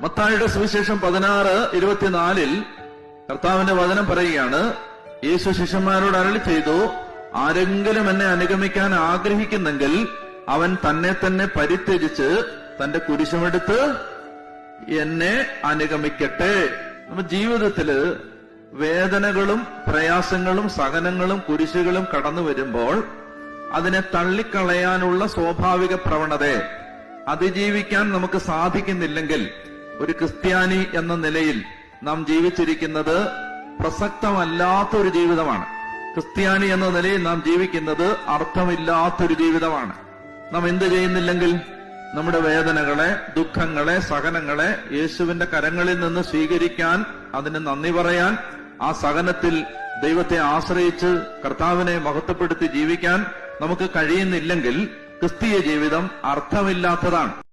മത്തായുടെ സുവിശേഷം പതിനാറ് ഇരുപത്തിനാലിൽ കർത്താവിന്റെ വചനം പറയുകയാണ് യേശു ശിഷ്യന്മാരോട് അരളി ചെയ്തു ആരെങ്കിലും എന്നെ അനുഗമിക്കാൻ ആഗ്രഹിക്കുന്നെങ്കിൽ അവൻ തന്നെ തന്നെ പരിത്യജിച്ച് തന്റെ കുരിശുമെടുത്ത് എന്നെ അനുഗമിക്കട്ടെ. നമ്മ ജീവിതത്തിൽ വേദനകളും പ്രയാസങ്ങളും സഹനങ്ങളും കുരിശുകളും കടന്നു വരുമ്പോൾ അതിനെ തള്ളിക്കളയാനുള്ള സ്വാഭാവിക പ്രവണതയെ അതിജീവിക്കാൻ നമുക്ക് സാധിക്കുന്നില്ലെങ്കിൽ ഒരു ക്രിസ്ത്യാനി എന്ന നിലയിൽ നാം ജീവിച്ചിരിക്കുന്നത് പ്രസക്തമല്ലാത്തൊരു ജീവിതമാണ്. ക്രിസ്ത്യാനി എന്ന നിലയിൽ നാം ജീവിക്കുന്നത് അർത്ഥമില്ലാത്തൊരു ജീവിതമാണ്. നാം എന്ത് ചെയ്യുന്നില്ലെങ്കിൽ നമ്മുടെ വേദനകളെ ദുഃഖങ്ങളെ സഹനങ്ങളെ യേശുവിന്റെ കരങ്ങളിൽ നിന്ന് സ്വീകരിക്കാൻ അതിന് നന്ദി പറയാൻ ആ സഹനത്തിൽ ദൈവത്തെ ആശ്രയിച്ച് കർത്താവിനെ മഹത്വപ്പെടുത്തി ജീവിക്കാൻ നമുക്ക് കഴിയുന്നില്ലെങ്കിൽ ക്രിസ്തീയ ജീവിതം അർത്ഥമില്ലാത്തതാണ്.